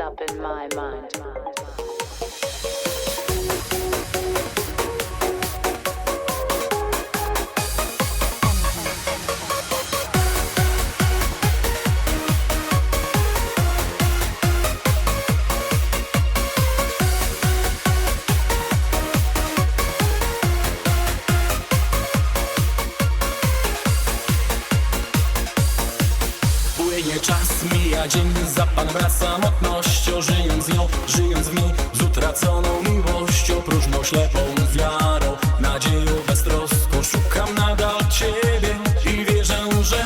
up in my mind. Płynie czas, mija dzień, zapan wraz samotnością Żyjąc nią, żyjąc w niej, z utraconą miłością Próżną, ślepą wiarą, nadzieją beztroską Szukam nadal Ciebie i wierzę, że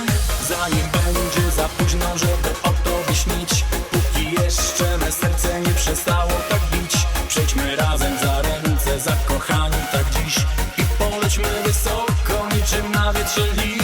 Zanim będzie za późno, żeby o Tobie śnić Póki jeszcze me serce nie przestało tak bić Przejdźmy razem za ręce, zakochani tak dziś I polećmy wysoko, niczym na wietrze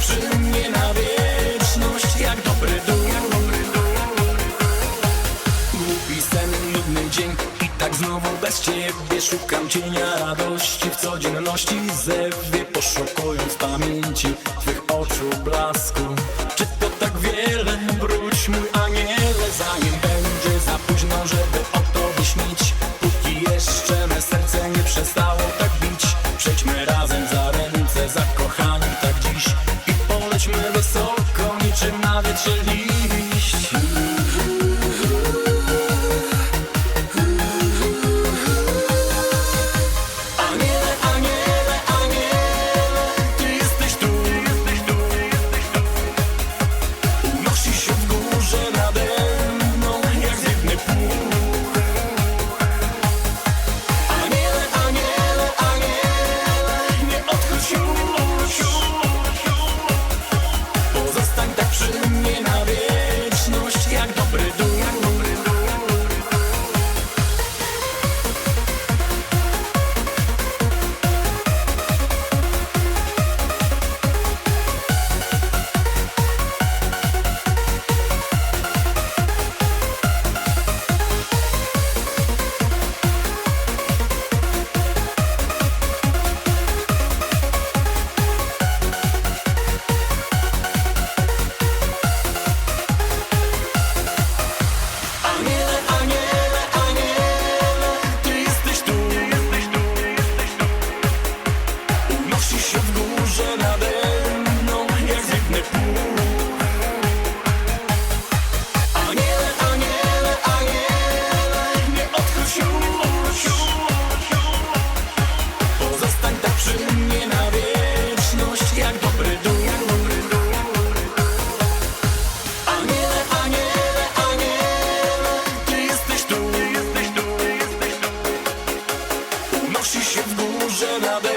przy mnie na wieczność, jak dobry duch. Głupi sen, nudny dzień. I tak znowu bez ciebie Szukam cienia radości w codzienności. Zewie poszukując pamięci Twych oczu blasku. Czy to tak wiele? Wróć mój aniele. Zanim będzie za późno, żeby o tobie śnić Póki jeszcze me serce nie przestało tak bić. Przejdźmy razem za ręce, zakochani polećmy wysoko, niczym na wietrze Unosi się w górze nade